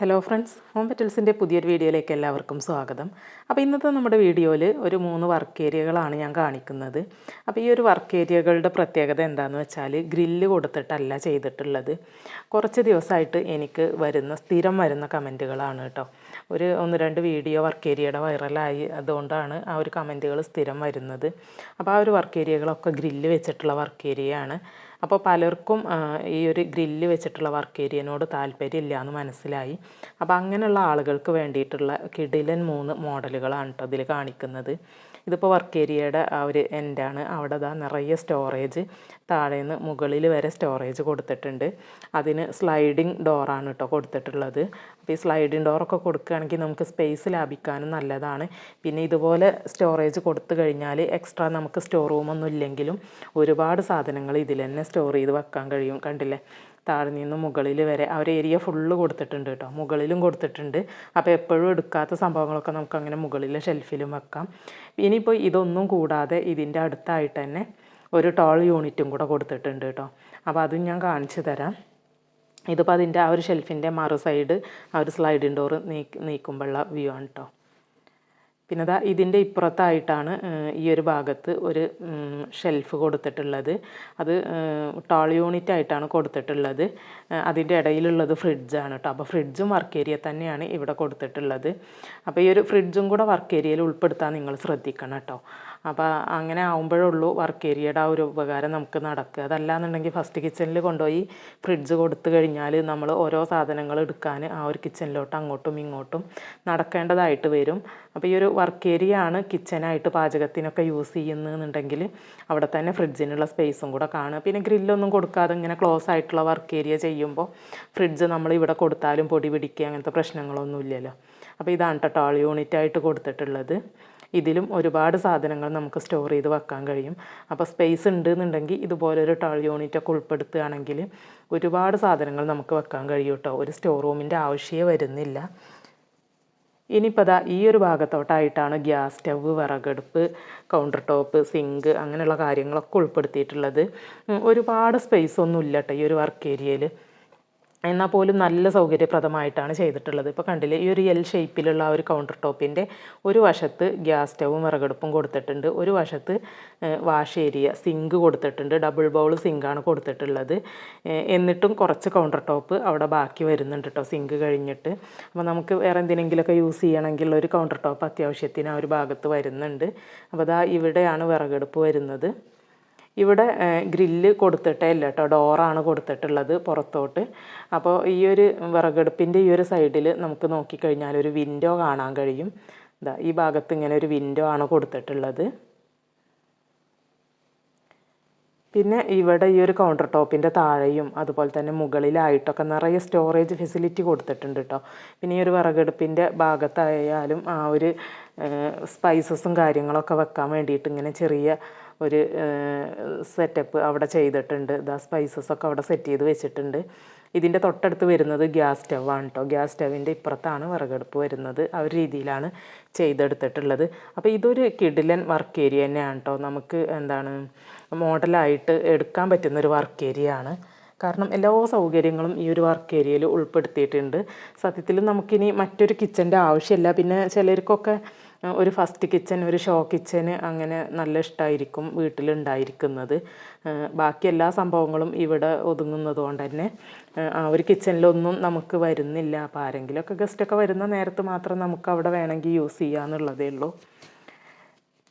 Hello friends home പെറ്റൽസിന്റെ പുതിയൊരു വീഡിയോയിലേക്ക് എല്ലാവർക്കും സ്വാഗതം. അപ്പോൾ ഇന്നത്തെ നമ്മുടെ വീഡിയോയിൽ ഒരു മൂന്ന് വർക്ക് ഏരിയകളാണ് ഞാൻ കാണിക്കുന്നത്. അപ്പോൾ ഈ ഒരു വർക്ക് ഏരിയകളുടെ പ്രത്യേകത എന്താണെന്ന് വെച്ചാൽ ഗ്രില്ല് കൊടുത്തിട്ടല്ല ചെയ്തിട്ടുള്ളത്. കുറച്ച് ദിവസമായിട്ട് എനിക്ക് വരുന്ന സ്ഥിരം വരുന്ന കമന്റുകളാണ് കേട്ടോ. ഒരു ഒന്ന് രണ്ട് വീഡിയോ വർക്ക് ഏരിയയുടെ വൈറലായി അതുകൊണ്ടാണ് ആ ഒരു കമന്റുകൾ സ്ഥിരം വരുന്നത്. അപ്പോൾ ആ ഒരു വർക്ക് ഏരിയകളൊക്കെ ഗ്രില്ല് വെച്ചിട്ടുള്ള വർക്ക് ഏരിയയാണ് അപ്പോൾ പലർക്കും ഈ ഒരു ഗ്രില്ല് വെച്ചിട്ടുള്ള വർക്ക് ഏരിയനോട് താല്പര്യമില്ല എന്ന് മനസ്സിലായി. അപ്പോൾ അങ്ങനെയുള്ള ആളുകൾക്ക് വേണ്ടിയിട്ടുള്ള കിടിലൻ മൂന്ന് മോഡലുകളാണ് കേട്ടോ ഇതിൽ കാണിക്കുന്നത്. ഇതിപ്പോൾ വർക്ക് ഏരിയയുടെ ആ ഒരു എൻഡാണ് അവിടെ ദാ നിറയെ സ്റ്റോറേജ് താഴേന്ന് മുകളിൽ വരെ സ്റ്റോറേജ് കൊടുത്തിട്ടുണ്ട്. അതിന് സ്ലൈഡിങ് ഡോറാണ് കേട്ടോ കൊടുത്തിട്ടുള്ളത്. അപ്പോൾ ഈ സ്ലൈഡിങ് ഡോറൊക്കെ കൊടുക്കുകയാണെങ്കിൽ നമുക്ക് സ്പേസ് ലാഭിക്കാനും നല്ലതാണ്. പിന്നെ ഇതുപോലെ സ്റ്റോറേജ് കൊടുത്തു കഴിഞ്ഞാൽ എക്സ്ട്രാ നമുക്ക് സ്റ്റോർ റൂമൊന്നും ഇല്ലെങ്കിലും ഒരുപാട് സാധനങ്ങൾ ഇതിൽ തന്നെ സ്റ്റോർ ചെയ്ത് വെക്കാൻ കഴിയും. കണ്ടില്ലേ? താഴെ നിന്ന് മുകളിൽ വരെ ആ ഒരു ഏരിയ ഫുള്ള് കൊടുത്തിട്ടുണ്ട് കേട്ടോ. മുകളിലും കൊടുത്തിട്ടുണ്ട്. അപ്പോൾ എപ്പോഴും എടുക്കാത്ത സംഭവങ്ങളൊക്കെ നമുക്ക് അങ്ങനെ മുകളിലെ ഷെൽഫിലും വെക്കാം. ഇനിയിപ്പോൾ ഇതൊന്നും കൂടാതെ ഇതിന്റെ അടുത്തായിട്ട് തന്നെ ഒരു ടോൾ യൂണിറ്റും കൂടെ കൊടുത്തിട്ടുണ്ട് കേട്ടോ. അപ്പോൾ അതും ഞാൻ കാണിച്ചു തരാം. ഇതിപ്പോൾ അതിന്റെ ആ ഒരു ഷെൽഫിന്റെ മറു സൈഡ് ആ ഒരു സ്ലൈഡിന്റെ ഡോർ നീ നീക്കുമ്പോഴുള്ള വ്യൂ ആണ് കേട്ടോ. പിന്നെ ദാ ഇതിന്റെ ഇപ്പുറത്തായിട്ടാണ് ഈ ഒരു ഭാഗത്ത് ഒരു ഷെൽഫ് കൊടുത്തിട്ടുള്ളത്. അത് ടോൾ യൂണിറ്റ് ആയിട്ടാണ് കൊടുത്തിട്ടുള്ളത്. അതിന്റെ ഇടയിലുള്ളത് ഫ്രിഡ്ജാണ് കേട്ടോ അപ്പോൾ ഫ്രിഡ്ജും വർക്ക് ഏരിയ തന്നെയാണ് ഇവിടെ കൊടുത്തിട്ടുള്ളത്. അപ്പോൾ ഈ ഒരു ഫ്രിഡ്ജും കൂടെ വർക്ക് ഏരിയയിൽ ഉൾപ്പെടുത്താൻ നിങ്ങൾ ശ്രദ്ധിക്കണം കേട്ടോ അപ്പോൾ അങ്ങനെ ആകുമ്പോഴുള്ളൂ വർക്ക് ഏരിയയുടെ ആ ഒരു ഉപകാരം നമുക്ക് നടക്കുക. അതല്ലാന്നുണ്ടെങ്കിൽ ഫസ്റ്റ് കിച്ചണിൽ കൊണ്ടുപോയി ഫ്രിഡ്ജ് കൊടുത്തു കഴിഞ്ഞാൽ നമ്മൾ ഓരോ സാധനങ്ങൾ എടുക്കാൻ ആ ഒരു കിച്ചണിലോട്ട് അങ്ങോട്ടും ഇങ്ങോട്ടും നടക്കേണ്ടതായിട്ട് വരും. അപ്പോൾ ഈ ഒരു വർക്ക് ഏരിയ ആണ് കിച്ചനായിട്ട് പാചകത്തിനൊക്കെ യൂസ് ചെയ്യുന്നതെന്നുണ്ടെങ്കിൽ അവിടെ തന്നെ ഫ്രിഡ്ജിനുള്ള സ്പേസും കൂടെ കാണുക. പിന്നെ ഗ്രില്ലൊന്നും കൊടുക്കാതെ ഇങ്ങനെ ക്ലോസ് ആയിട്ടുള്ള വർക്ക് ഏരിയ ചെയ്യുമ്പോൾ ഫ്രിഡ്ജ് നമ്മൾ ഇവിടെ കൊടുത്താലും പൊടി പിടിക്കുക അങ്ങനത്തെ പ്രശ്നങ്ങളൊന്നും ഇല്ലല്ലോ. അപ്പോൾ ഇതാണ് കേട്ടോ യൂണിറ്റ് ആയിട്ട് കൊടുത്തിട്ടുള്ളത്. ഇതിലും ഒരുപാട് സാധനങ്ങൾ നമുക്ക് സ്റ്റോർ ചെയ്ത് വെക്കാൻ കഴിയും. അപ്പോൾ സ്പേസ് ഉണ്ട് എന്നുണ്ടെങ്കിൽ ഇതുപോലൊരു ടോൾ യൂണിറ്റൊക്കെ ഉൾപ്പെടുത്തുകയാണെങ്കിൽ ഒരുപാട് സാധനങ്ങൾ നമുക്ക് വെക്കാൻ കഴിയും കേട്ടോ ഒരു സ്റ്റോർ റൂമിന്റെ ആവശ്യമേ വരുന്നില്ല. ഇനിയിപ്പോൾ അതാ ഈ ഒരു ഭാഗത്തോട്ടായിട്ടാണ് ഗ്യാസ് സ്റ്റവ് വിറകടുപ്പ് കൗണ്ടർ ടോപ്പ് സിങ്ക് അങ്ങനെയുള്ള കാര്യങ്ങളൊക്കെ ഉൾപ്പെടുത്തിയിട്ടുള്ളത്. ഒരുപാട് സ്പേസ് ഒന്നും ഇല്ല കേട്ടോ ഈ ഒരു വർക്ക് ഏരിയയിൽ എന്നാൽ പോലും നല്ല സൗകര്യപ്രദമായിട്ടാണ് ചെയ്തിട്ടുള്ളത്. ഇപ്പോൾ കണ്ടില്ലേ ഈ ഒരു എൽ ഷേപ്പിലുള്ള ആ ഒരു കൗണ്ടർ ടോപ്പിന്റെ ഒരു വശത്ത് ഗ്യാസ് സ്റ്റവും വിറകടുപ്പും കൊടുത്തിട്ടുണ്ട്. ഒരു വശത്ത് വാഷ് ഏരിയ സിങ്ക് കൊടുത്തിട്ടുണ്ട്. ഡബിൾ ബൗൾ സിങ്കാണ് കൊടുത്തിട്ടുള്ളത്. എന്നിട്ടും കുറച്ച് കൗണ്ടർ ടോപ്പ് അവിടെ ബാക്കി വരുന്നുണ്ട് കേട്ടോ സിങ്ക് കഴിഞ്ഞിട്ട്. അപ്പോൾ നമുക്ക് വേറെ എന്തിനെങ്കിലുമൊക്കെ യൂസ് ചെയ്യണമെങ്കിൽ ഒരു കൗണ്ടർ ടോപ്പ് അത്യാവശ്യത്തിന് ആ ഒരു ഭാഗത്ത് വരുന്നുണ്ട്. അപ്പോൾ അതാ ഇവിടെയാണ് വിറകടുപ്പ് വരുന്നത്. ഇവിടെ ഗ്രില്ല് കൊടുത്തിട്ടേ ഇല്ല കേട്ടോ. ഡോറാണ് കൊടുത്തിട്ടുള്ളത് പുറത്തോട്ട്. അപ്പോൾ ഈ ഒരു വിറകടുപ്പിന്റെ ഈ ഒരു സൈഡിൽ നമുക്ക് നോക്കിക്കഴിഞ്ഞാൽ ഒരു വിൻഡോ കാണാൻ കഴിയും. ഇതാ ഈ ഭാഗത്ത് ഇങ്ങനെ ഒരു വിൻഡോ ആണ് കൊടുത്തിട്ടുള്ളത്. പിന്നെ ഇവിടെ ഈ ഒരു കൗണ്ടർ ടോപ്പിന്റെ താഴെയും അതുപോലെ തന്നെ മുകളിലായിട്ടൊക്കെ നിറയെ സ്റ്റോറേജ് ഫെസിലിറ്റി കൊടുത്തിട്ടുണ്ട് കേട്ടോ പിന്നെ ഈ ഒരു വിറകെടുപ്പിന്റെ ഭാഗത്തായാലും ആ ഒരു സ്പൈസസും കാര്യങ്ങളൊക്കെ വെക്കാൻ വേണ്ടിയിട്ട് ഇങ്ങനെ ചെറിയ ഒരു സെറ്റപ്പ് അവിടെ ചെയ്തിട്ടുണ്ട്. ഇതാ സ്പൈസസ് ഒക്കെ അവിടെ സെറ്റ് ചെയ്ത് വെച്ചിട്ടുണ്ട്. ഇതിന്റെ തൊട്ടടുത്ത് വരുന്നത് ഗ്യാസ് സ്റ്റവാണ് കേട്ടോ ഗ്യാസ് സ്റ്റവിന്റെ ഇപ്പുറത്താണ് വിറകടുപ്പ് വരുന്നത്. ആ ഒരു രീതിയിലാണ് ചെയ്തെടുത്തിട്ടുള്ളത്. അപ്പോൾ ഇതൊരു കിഡിലൻ വർക്ക് ഏരിയ തന്നെയാണ് കേട്ടോ നമുക്ക് എന്താണ് മോഡലായിട്ട് എടുക്കാൻ പറ്റുന്ന ഒരു വർക്ക് ഏരിയ ആണ്. കാരണം എല്ലാ സൗകര്യങ്ങളും ഈ ഒരു വർക്ക് ഏരിയയിൽ ഉൾപ്പെടുത്തിയിട്ടുണ്ട്. സത്യത്തിൽ നമുക്കിനി മറ്റൊരു കിച്ചന്റെ ആവശ്യമില്ല. പിന്നെ ചിലർക്കൊക്കെ ഒരു ഫസ്റ്റ് കിച്ചൻ ഒരു ഷോ കിച്ചൻ അങ്ങനെ നല്ല ഇഷ്ടമായിരിക്കും വീട്ടിലുണ്ടായിരിക്കുന്നത്. ബാക്കി എല്ലാ സംഭവങ്ങളും ഇവിടെ ഒതുങ്ങുന്നത് കൊണ്ട് തന്നെ ആ ഒരു കിച്ചണിലൊന്നും നമുക്ക് വരുന്നില്ല. അപ്പോൾ ആരെങ്കിലുമൊക്കെ ഗസ്റ്റൊക്കെ വരുന്ന നേരത്ത് മാത്രം നമുക്ക് അവിടെ വേണമെങ്കിൽ യൂസ് ചെയ്യാന്നുള്ളതേ ഉള്ളൂ.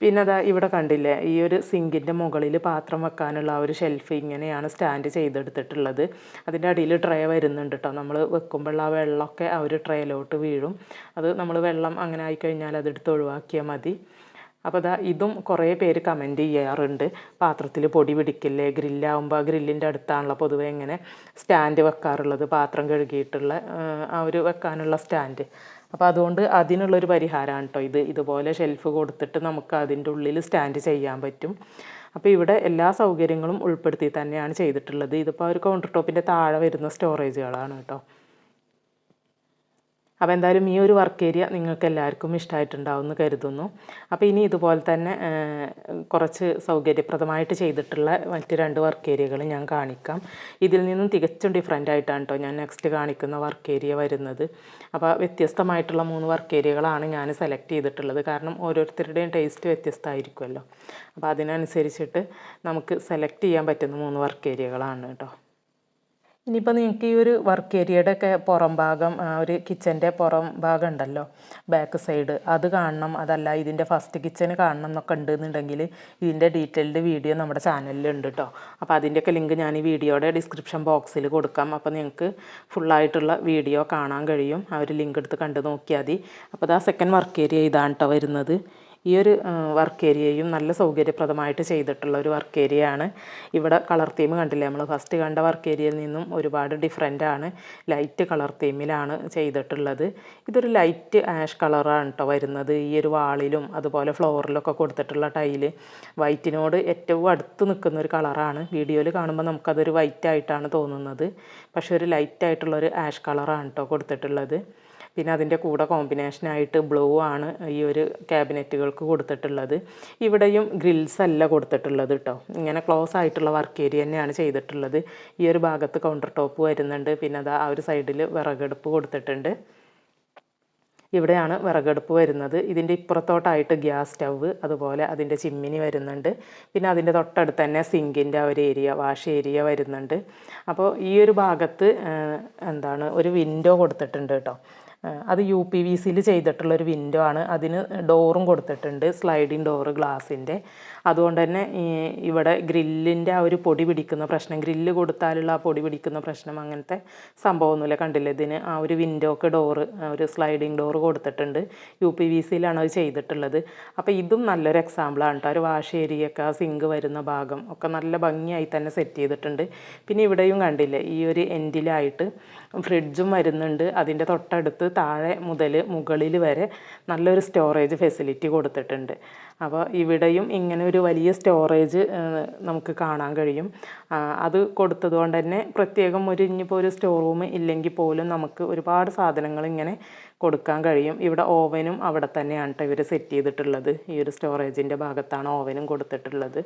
പിന്നെ അതാ ഇവിടെ കണ്ടില്ലേ ഈ ഒരു സിങ്കിന്റെ മുകളിൽ പാത്രം വെക്കാനുള്ള ആ ഒരു ഷെൽഫ് ഇങ്ങനെയാണ് സ്റ്റാൻഡ് ചെയ്തെടുത്തിട്ടുള്ളത്. അതിന്റെ അടിയിൽ ട്രേ വരുന്നുണ്ട് കേട്ടോ നമ്മൾ വെക്കുമ്പോൾ ആ വെള്ളമൊക്കെ ആ ഒരു ട്രേയിലോട്ട് വീഴും. അത് നമ്മൾ വെള്ളം അങ്ങനെ ആയിക്കഴിഞ്ഞാൽ അതെടുത്ത് ഒഴിവാക്കിയാൽ മതി. അപ്പോൾ അതാ ഇതും കുറേ പേര് കമന്റ് ചെയ്യാറുണ്ട്. പാത്രത്തിൽ പൊടി പിടിക്കില്ലേ ഗ്രില്ലാവുമ്പോൾ ഗ്രില്ലിന്റെ അടുത്താണല്ലോ പൊതുവെ ഇങ്ങനെ സ്റ്റാൻഡ് വെക്കാറുള്ളത് പാത്രം കഴുകിയിട്ടുള്ള ആ, ആ ഒരു വെക്കാനുള്ള സ്റ്റാൻഡ് അപ്പോൾ അതുകൊണ്ട് അതിനുള്ളൊരു പരിഹാരമാണ് കേട്ടോ ഇത്. ഇതുപോലെ ഷെൽഫ് കൊടുത്തിട്ട് നമുക്ക് അതിന്റെ ഉള്ളിൽ സ്റ്റാൻഡ് ചെയ്യാൻ പറ്റും. അപ്പോൾ ഇവിടെ എല്ലാ സൗകര്യങ്ങളും ഉൾപ്പെടുത്തി തന്നെയാണ് ചെയ്തിട്ടുള്ളത്. ഇതിപ്പോൾ ഒരു കൗണ്ടർ ടോപ്പിന്റെ താഴെ വരുന്ന സ്റ്റോറേജുകളാണ് കേട്ടോ അപ്പോൾ എന്തായാലും ഈ ഒരു വർക്ക് ഏരിയ നിങ്ങൾക്ക് എല്ലാവർക്കും ഇഷ്ടമായിട്ടുണ്ടാവും എന്ന് കരുതുന്നു. അപ്പോൾ ഇനി ഇതുപോലെ തന്നെ കുറച്ച് സൗകര്യപ്രദമായിട്ട് ചെയ്തിട്ടുള്ള മറ്റ് രണ്ട് വർക്ക് ഏരിയകൾ ഞാൻ കാണിക്കാം. ഇതിൽ നിന്നും തികച്ചും ഡിഫറെന്റ് ആയിട്ടാണ് കേട്ടോ ഞാൻ നെക്സ്റ്റ് കാണിക്കുന്ന വർക്ക് ഏരിയ വരുന്നത്. അപ്പോൾ വ്യത്യസ്തമായിട്ടുള്ള മൂന്ന് വർക്ക് ഏരിയകളാണ് ഞാൻ സെലക്ട് ചെയ്തിട്ടുള്ളത്. കാരണം ഓരോരുത്തരുടെയും ടേസ്റ്റ് വ്യത്യസ്തമായിരിക്കുമല്ലോ. അപ്പോൾ അതിനനുസരിച്ചിട്ട് നമുക്ക് സെലക്ട് ചെയ്യാൻ പറ്റുന്ന മൂന്ന് വർക്ക് ഏരിയകളാണ് കേട്ടോ ഇനിയിപ്പോൾ നിങ്ങൾക്ക് ഈ ഒരു വർക്ക് ഏരിയയുടെ ഒക്കെ പുറം ഭാഗം ഒരു കിച്ചന്റെ പുറം ഭാഗം ഉണ്ടല്ലോ ബാക്ക് സൈഡ് അത് കാണണം. അതല്ല ഇതിന്റെ ഫസ്റ്റ് കിച്ചൺ കാണണം എന്നൊക്കെ ഉണ്ട് എന്നുണ്ടെങ്കിൽ ഇതിന്റെ ഡീറ്റെയിൽഡ് വീഡിയോ നമ്മുടെ ചാനലിൽ ഉണ്ട് കേട്ടോ അപ്പോൾ അതിന്റെയൊക്കെ ലിങ്ക് ഞാൻ ഈ വീഡിയോയുടെ ഡിസ്ക്രിപ്ഷൻ ബോക്സിൽ കൊടുക്കാം. അപ്പോൾ നിങ്ങൾക്ക് ഫുള്ളായിട്ടുള്ള വീഡിയോ കാണാൻ കഴിയും. ആ ഒരു ലിങ്ക് എടുത്ത് കണ്ടു നോക്കിയാൽ മതി. അപ്പോൾ ആ സെക്കൻഡ് വർക്ക് ഏരിയ ഇതാണ് കേട്ടോ വരുന്നത്. ഈ ഒരു വർക്ക് ഏരിയയും നല്ല സൗകര്യപ്രദമായിട്ട് ചെയ്തിട്ടുള്ള ഒരു വർക്ക് ഏരിയ ആണ് ഇവിടെ കളർ തീം കണ്ടില്ലേ? നമ്മൾ ഫസ്റ്റ് കണ്ട വർക്ക് ഏരിയയിൽ നിന്നും ഒരുപാട് ഡിഫറെന്റ് ആണ്. ലൈറ്റ് കളർ തീമിലാണ് ചെയ്തിട്ടുള്ളത്. ഇതൊരു ലൈറ്റ് ആഷ് കളറാണ് കേട്ടോ വരുന്നത്. ഈ ഒരു വാളിലും അതുപോലെ ഫ്ലോറിലൊക്കെ കൊടുത്തിട്ടുള്ള ടൈൽ വൈറ്റിനോട് ഏറ്റവും അടുത്ത് നിൽക്കുന്ന ഒരു കളറാണ് വീഡിയോയിൽ കാണുമ്പോൾ നമുക്കതൊരു വൈറ്റ് ആയിട്ടാണ് തോന്നുന്നത്. പക്ഷേ ഒരു ലൈറ്റ് ആയിട്ടുള്ള ഒരു ആഷ് കളറാണ് കേട്ടോ കൊടുത്തിട്ടുള്ളത്. പിന്നെ അതിന്റെ കൂടെ കോമ്പിനേഷനായിട്ട് ബ്ലൂ ആണ് ഈ ഒരു ക്യാബിനറ്റുകൾക്ക് കൊടുത്തിട്ടുള്ളത്. ഇവിടെയും ഗ്രിൽസ് അല്ല കൊടുത്തിട്ടുള്ളത് കേട്ടോ ഇങ്ങനെ ക്ലോസ് ആയിട്ടുള്ള വർക്ക് ഏരിയ തന്നെയാണ് ചെയ്തിട്ടുള്ളത്. ഈ ഒരു ഭാഗത്ത് കൗണ്ടർ ടോപ്പ് വരുന്നുണ്ട്. പിന്നെ അത് ആ ഒരു സൈഡിൽ വിറകടുപ്പ് കൊടുത്തിട്ടുണ്ട്. ഇവിടെയാണ് വിറകടുപ്പ് വരുന്നത്. ഇതിന്റെ ഇപ്പുറത്തോട്ടായിട്ട് ഗ്യാസ് സ്റ്റവ് അതുപോലെ അതിന്റെ ചിമ്മിനി വരുന്നുണ്ട്. പിന്നെ അതിന്റെ തൊട്ടടുത്ത് തന്നെ സിങ്കിന്റെ ഒരു ഏരിയ വാഷ് ഏരിയ വരുന്നുണ്ട്. അപ്പോൾ ഈ ഒരു ഭാഗത്ത് എന്താണ് ഒരു വിൻഡോ കൊടുത്തിട്ടുണ്ട് കേട്ടോ അത് യു പി വി സിയിൽ ചെയ്തിട്ടുള്ളൊരു വിൻഡോ ആണ്. അതിന് ഡോറും കൊടുത്തിട്ടുണ്ട്. സ്ലൈഡിങ് ഡോറ് ഗ്ലാസിന്റെ അതുകൊണ്ട് തന്നെ ഇവിടെ ഗ്രില്ലിന്റെ ആ ഒരു പൊടി പിടിക്കുന്ന പ്രശ്നം ഗ്രില്ല് കൊടുത്താലുള്ള ആ പൊടി പിടിക്കുന്ന പ്രശ്നം അങ്ങനത്തെ സംഭവമൊന്നുമില്ല. കണ്ടില്ല? ഇതിന് ആ ഒരു വിൻഡോക്ക് ഡോറ് ഒരു സ്ലൈഡിങ് ഡോറ് കൊടുത്തിട്ടുണ്ട്. യു പി വി സിയിലാണ് അത് ചെയ്തിട്ടുള്ളത്. അപ്പോൾ ഇതും നല്ലൊരു എക്സാമ്പിളാണ് കേട്ടോ. ഒരു വാഷ് ഏരിയയൊക്കെ ആ സിങ്ക് വരുന്ന ഭാഗം ഒക്കെ നല്ല ഭംഗിയായി തന്നെ സെറ്റ് ചെയ്തിട്ടുണ്ട്. പിന്നെ ഇവിടെയും കണ്ടില്ലേ? ഈ ഒരു എൻഡിലായിട്ട് ഫ്രിഡ്ജും വരുന്നുണ്ട്. അതിന്റെ തൊട്ടടുത്ത് താഴെ മുതൽ മുകളിൽ വരെ നല്ലൊരു സ്റ്റോറേജ് ഫെസിലിറ്റി കൊടുത്തിട്ടുണ്ട്. അപ്പോൾ ഇവിടെയും ഇങ്ങനെ ഒരു വലിയ സ്റ്റോറേജ് നമുക്ക് കാണാൻ കഴിയും. അത് കൊടുത്തത് കൊണ്ട് തന്നെ പ്രത്യേകം ഒരു ഇനിയിപ്പോൾ ഒരു സ്റ്റോർ റൂം ഇല്ലെങ്കിൽ പോലും നമുക്ക് ഒരുപാട് സാധനങ്ങൾ ഇങ്ങനെ കൊടുക്കാൻ കഴിയും. ഇവിടെ ഓവനും അവിടെ തന്നെയാണ് കേട്ടോ ഇവർ സെറ്റ് ചെയ്തിട്ടുള്ളത്. ഈ ഒരു സ്റ്റോറേജിന്റെ ഭാഗത്താണ് ഓവനും കൊടുത്തിട്ടുള്ളത്.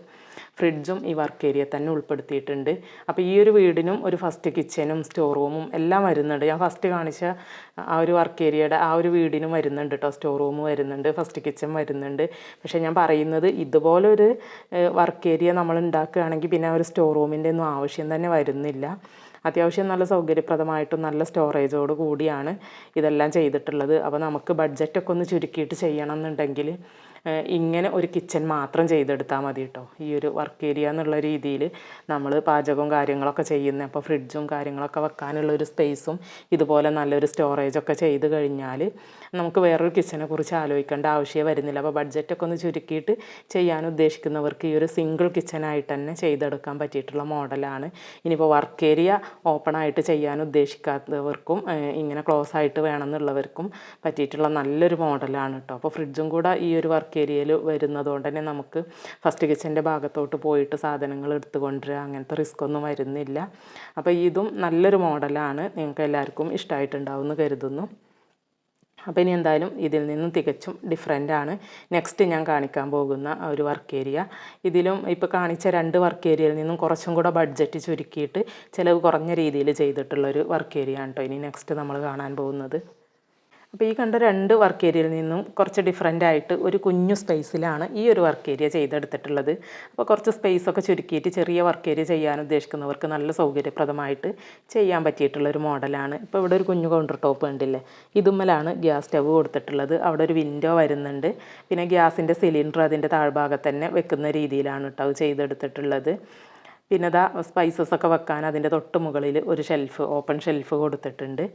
ഫ്രിഡ്ജും ഈ വർക്ക് ഏരിയ തന്നെ ഉൾപ്പെടുത്തിയിട്ടുണ്ട്. അപ്പോൾ ഈ ഒരു വീടിനും ഒരു ഫസ്റ്റ് കിച്ചനും സ്റ്റോർ റൂമും എല്ലാം വരുന്നുണ്ട്. ഞാൻ ഫസ്റ്റ് കാണിച്ച ആ ഒരു വർക്ക് ഏരിയയുടെ ആ ഒരു വീടിനും വരുന്നുണ്ട് കേട്ടോ സ്റ്റോർ റൂം വരുന്നുണ്ട് ഫസ്റ്റ് കിച്ചൻ വരുന്നുണ്ട്. പക്ഷേ ഞാൻ പറയുന്നത് ഇതുപോലൊരു വർക്ക് ഏരിയ നമ്മൾ ഉണ്ടാക്കുകയാണെങ്കിൽ പിന്നെ ഒരു സ്റ്റോർ റൂമിന്റെ ഒന്നും ആവശ്യം തന്നെ വരുന്നില്ല. അത്യാവശ്യം നല്ല സൗകര്യപ്രദമായിട്ടും നല്ല സ്റ്റോറേജോട് കൂടിയാണ് ഇതെല്ലാം ചെയ്തിട്ടുള്ളത്. അപ്പോൾ നമുക്ക് ബഡ്ജറ്റൊക്കെ ഒന്ന് ചുരുക്കിയിട്ട് ചെയ്യണം എന്നുണ്ടെങ്കിൽ ഇങ്ങനെ ഒരു കിച്ചൺ മാത്രം ചെയ്തെടുത്താൽ മതി കേട്ടോ ഈ ഒരു വർക്ക് ഏരിയ എന്നുള്ള രീതിയിൽ നമ്മൾ പാചകവും കാര്യങ്ങളൊക്കെ ചെയ്യുന്ന അപ്പോൾ ഫ്രിഡ്ജും കാര്യങ്ങളൊക്കെ വെക്കാനുള്ള ഒരു സ്പേസും ഇതുപോലെ നല്ലൊരു സ്റ്റോറേജൊക്കെ ചെയ്ത് കഴിഞ്ഞാൽ നമുക്ക് വേറൊരു കിച്ചനെ കുറിച്ച് ആലോചിക്കേണ്ട ആവശ്യമേ വരുന്നില്ല. അപ്പോൾ ബഡ്ജറ്റൊക്കെ ഒന്ന് ചുരുക്കിയിട്ട് ചെയ്യാൻ ഉദ്ദേശിക്കുന്നവർക്ക് ഈ ഒരു സിംഗിൾ കിച്ചനായിട്ട് തന്നെ ചെയ്തെടുക്കാൻ പറ്റിയിട്ടുള്ള മോഡലാണ് ഇനിയിപ്പോൾ വർക്ക് ഏരിയ ഓപ്പൺ ആയിട്ട് ചെയ്യാൻ ഉദ്ദേശിക്കാത്തവർക്കും ഇങ്ങനെ ക്ലോസ് ആയിട്ട് വേണമെന്നുള്ളവർക്കും പറ്റിയിട്ടുള്ള നല്ലൊരു മോഡലാണ് കേട്ടോ അപ്പോൾ ഫ്രിഡ്ജും കൂടെ ഈ ഒരു വർക്ക് ഏരിയയിൽ വരുന്നത് കൊണ്ട് തന്നെ നമുക്ക് ഫസ്റ്റ് കിച്ചന്റെ ഭാഗത്തോട്ട് പോയിട്ട് സാധനങ്ങൾ എടുത്തു കൊണ്ടുവരിക അങ്ങനത്തെ റിസ്ക് ഒന്നും വരുന്നില്ല. അപ്പോൾ ഇതും നല്ലൊരു മോഡലാണ് നിങ്ങൾക്ക് എല്ലാവർക്കും ഇഷ്ടമായിട്ടുണ്ടാവും എന്ന് കരുതുന്നു. അപ്പോൾ ഇനി എന്തായാലും ഇതിൽ നിന്നും തികച്ചും ഡിഫറെന്റ് ആണ്. നെക്സ്റ്റ് ഞാൻ കാണിക്കാൻ പോകുന്ന ഒരു വർക്ക് ഏരിയ ഇതിലും ഇപ്പോൾ കാണിച്ച രണ്ട് വർക്ക് ഏരിയയിൽ നിന്നും കുറച്ചും കൂടെ ബഡ്ജറ്റ് ചുരുക്കിയിട്ട് ചിലവ് കുറഞ്ഞ രീതിയിൽ ചെയ്തിട്ടുള്ളൊരു വർക്ക് ഏരിയ ആണ് കേട്ടോ ഇനി നെക്സ്റ്റ് നമ്മൾ കാണാൻ പോകുന്നത്. അപ്പോൾ ഈ കണ്ട രണ്ട് വർക്ക് ഏരിയയിൽ നിന്നും കുറച്ച് ഡിഫറെന്റ് ആയിട്ട് ഒരു കുഞ്ഞു സ്പേസിലാണ് ഈ ഒരു വർക്ക് ഏരിയ ചെയ്തെടുത്തിട്ടുള്ളത്. അപ്പോൾ കുറച്ച് സ്പേസ് ഒക്കെ ചുരുക്കിയിട്ട് ചെറിയ വർക്ക് ഏരിയ ചെയ്യാൻ ഉദ്ദേശിക്കുന്നവർക്ക് നല്ല സൗകര്യപ്രദമായിട്ട് ചെയ്യാൻ പറ്റിയിട്ടുള്ളൊരു മോഡലാണ് ഇപ്പോൾ ഇവിടെ ഒരു കുഞ്ഞു കൗണ്ടർ ടോപ്പ് ഉണ്ടല്ലേ ഇതുമ്മലാണ് ഗ്യാസ് സ്റ്റവ് കൊടുത്തിട്ടുള്ളത്. അവിടെ ഒരു വിൻഡോ വരുന്നുണ്ട്. പിന്നെ ഗ്യാസിന്റെ സിലിണ്ടർ അതിന്റെ താഴ്ഭാഗത്ത് തന്നെ വെക്കുന്ന രീതിയിലാണ് കേട്ടോ ചെയ്തെടുത്തിട്ടുള്ളത്. പിന്നെ ദാ സ്പൈസസ് ഒക്കെ വെക്കാൻ അതിന്റെ തൊട്ട് മുകളിൽ ഒരു ഷെൽഫ് ഓപ്പൺ ഷെൽഫ് കൊടുത്തിട്ടുണ്ട്.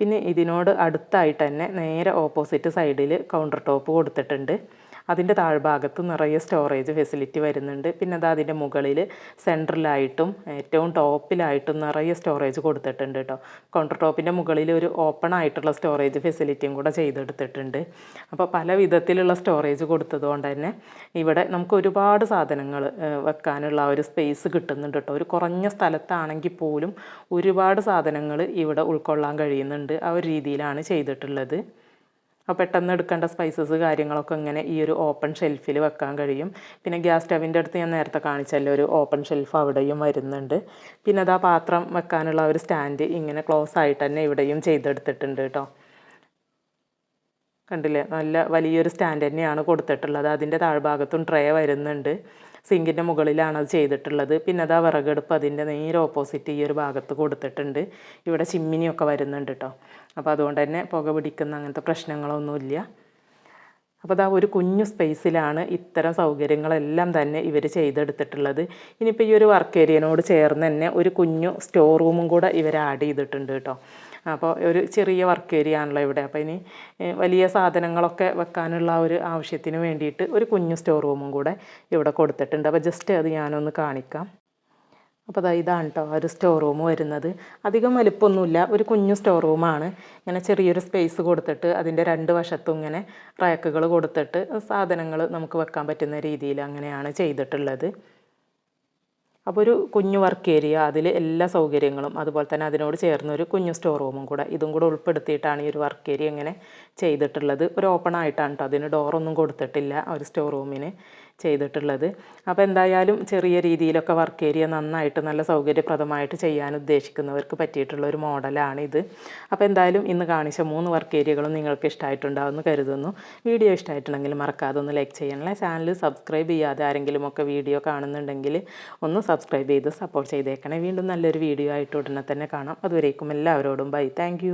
പിന്നെ ഇതിനോട് അടുത്തായിട്ട് തന്നെ നേരെ ഓപ്പോസിറ്റ് സൈഡിൽ കൗണ്ടർ ടോപ്പ് കൊടുത്തിട്ടുണ്ട്. അതിന്റെ താഴ്ഭാഗത്ത് നിറയെ സ്റ്റോറേജ് ഫെസിലിറ്റി വരുന്നുണ്ട്. പിന്നെ അത് അതിന്റെ മുകളിൽ സെൻട്രലായിട്ടും ഏറ്റവും ടോപ്പിലായിട്ടും നിറയെ സ്റ്റോറേജ് കൊടുത്തിട്ടുണ്ട് കേട്ടോ കൗണ്ടർ ടോപ്പിന്റെ മുകളിൽ ഒരു ഓപ്പൺ ആയിട്ടുള്ള സ്റ്റോറേജ് ഫെസിലിറ്റിയും കൂടെ ചെയ്തെടുത്തിട്ടുണ്ട്. അപ്പോൾ പല വിധത്തിലുള്ള സ്റ്റോറേജ് കൊടുത്തതുകൊണ്ട് തന്നെ ഇവിടെ നമുക്ക് ഒരുപാട് സാധനങ്ങൾ വെക്കാനുള്ള ഒരു സ്പേസ് കിട്ടുന്നുണ്ട് കേട്ടോ ഒരു കുറഞ്ഞ സ്ഥലത്താണെങ്കിൽ പോലും ഒരുപാട് സാധനങ്ങൾ ഇവിടെ ഉൾക്കൊള്ളാൻ കഴിയുന്നുണ്ട് ആ ഒരു രീതിയിലാണ് ചെയ്തിട്ടുള്ളത്. അപ്പോൾ പെട്ടെന്ന് എടുക്കേണ്ട സ്പൈസസ് കാര്യങ്ങളൊക്കെ ഇങ്ങനെ ഈ ഒരു ഓപ്പൺ ഷെൽഫിൽ വെക്കാൻ കഴിയും. പിന്നെ ഗ്യാസ് സ്റ്റവിന്റെ അടുത്ത് ഞാൻ നേരത്തെ കാണിച്ചല്ലോ ഒരു ഓപ്പൺ ഷെൽഫ് അവിടെയും വരുന്നുണ്ട്. പിന്നെ അത് ആ പാത്രം വെക്കാനുള്ള ഒരു സ്റ്റാൻഡ് ഇങ്ങനെ ക്ലോസ് ആയിട്ട് തന്നെ ഇവിടെയും ചെയ്തെടുത്തിട്ടുണ്ട് കേട്ടോ കണ്ടില്ലേ? നല്ല വലിയൊരു സ്റ്റാൻഡ് തന്നെയാണ് കൊടുത്തിട്ടുള്ളത്. അതിന്റെ താഴ്ഭാഗത്തും ട്രേ വരുന്നുണ്ട്. സിങ്കിന്റെ മുകളിലാണ് അത് ചെയ്തിട്ടുള്ളത്. പിന്നെ അത് ആ വിറകെടുപ്പ് അതിന്റെ നേരെ ഓപ്പോസിറ്റ് ഈ ഒരു ഭാഗത്ത് കൊടുത്തിട്ടുണ്ട്. ഇവിടെ ചിമ്മിനിയൊക്കെ വരുന്നുണ്ട് കേട്ടോ അപ്പോൾ അതുകൊണ്ട് തന്നെ പുക പിടിക്കുന്ന അങ്ങനത്തെ പ്രശ്നങ്ങളൊന്നുമില്ല. അപ്പോൾ അതാ ഒരു കുഞ്ഞു സ്പേസിലാണ് ഇത്തരം സൗകര്യങ്ങളെല്ലാം തന്നെ ഇവർ ചെയ്തെടുത്തിട്ടുള്ളത്. ഇനിയിപ്പോൾ ഈ ഒരു വർക്ക് ഏരിയനോട് ചേർന്ന് തന്നെ ഒരു കുഞ്ഞു സ്റ്റോർ റൂമും കൂടെ ഇവർ ആഡ് ചെയ്തിട്ടുണ്ട് കേട്ടോ അപ്പോൾ ഒരു ചെറിയ വർക്ക് ഏരിയ ആണല്ലോ ഇവിടെ. അപ്പോൾ ഇനി വലിയ സാധനങ്ങളൊക്കെ വെക്കാനുള്ള ഒരു ആവശ്യത്തിന് വേണ്ടിയിട്ട് ഒരു കുഞ്ഞു സ്റ്റോർ റൂമും കൂടെ ഇവിടെ കൊടുത്തിട്ടുണ്ട്. അപ്പോൾ ജസ്റ്റ് അത് ഞാനൊന്ന് കാണിക്കാം. അപ്പോൾ അതാ ഇതാണ് കേട്ടോ ഒരു സ്റ്റോർ റൂം വരുന്നത്. അധികം വലുപ്പമൊന്നുമില്ല. ഒരു കുഞ്ഞു സ്റ്റോർ റൂമാണ് ഇങ്ങനെ ചെറിയൊരു സ്പേസ് കൊടുത്തിട്ട് അതിന്റെ രണ്ട് വശത്തും ഇങ്ങനെ റാക്കുകൾ കൊടുത്തിട്ട് സാധനങ്ങൾ നമുക്ക് വെക്കാൻ പറ്റുന്ന രീതിയിൽ അങ്ങനെയാണ് ചെയ്തിട്ടുള്ളത്. അപ്പോൾ ഒരു കുഞ്ഞു വർക്ക് ഏരിയ അതിൽ എല്ലാ സൗകര്യങ്ങളും അതുപോലെ തന്നെ അതിനോട് ചേർന്ന ഒരു കുഞ്ഞു സ്റ്റോർ റൂമും കൂടെ ഇതും കൂടെ ഉൾപ്പെടുത്തിയിട്ടാണ് ഈ ഒരു വർക്ക് ഏരിയ ഇങ്ങനെ ചെയ്തിട്ടുള്ളത്. ഒരു ഓപ്പൺ ആയിട്ടാണ് കേട്ടോ അതിന് ഡോറൊന്നും കൊടുത്തിട്ടില്ല ഒരു സ്റ്റോർ റൂമിന് ചെയ്തിട്ടുള്ളത്. അപ്പോൾ എന്തായാലും ചെറിയ രീതിയിലൊക്കെ വർക്ക് ഏരിയ നന്നായിട്ട് നല്ല സൗകര്യപ്രദമായിട്ട് ചെയ്യാൻ ഉദ്ദേശിക്കുന്നവർക്ക് പറ്റിയിട്ടുള്ള ഒരു മോഡലാണ് ഇത്. അപ്പോൾ എന്തായാലും ഇന്ന് കാണിച്ച മൂന്ന് വർക്ക് ഏരിയകളും നിങ്ങൾക്ക് ഇഷ്ടമായിട്ടുണ്ടാവുമെന്ന് കരുതുന്നു. വീഡിയോ ഇഷ്ടമായിട്ടുണ്ടെങ്കിൽ മറക്കാതെ ഒന്ന് ലൈക്ക് ചെയ്യണേ. ചാനൽ സബ്സ്ക്രൈബ് ചെയ്യാതെ ആരെങ്കിലും ഒക്കെ വീഡിയോ കാണുന്നുണ്ടെങ്കിൽ ഒന്ന് സബ്സ്ക്രൈബ് ചെയ്ത് സപ്പോർട്ട് ചെയ്തേക്കണേ. വീണ്ടും നല്ലൊരു വീഡിയോ ആയിട്ട് ഉടനെ തന്നെ കാണാം. അതുവരേക്കും എല്ലാവരോടും ബൈ താങ്ക്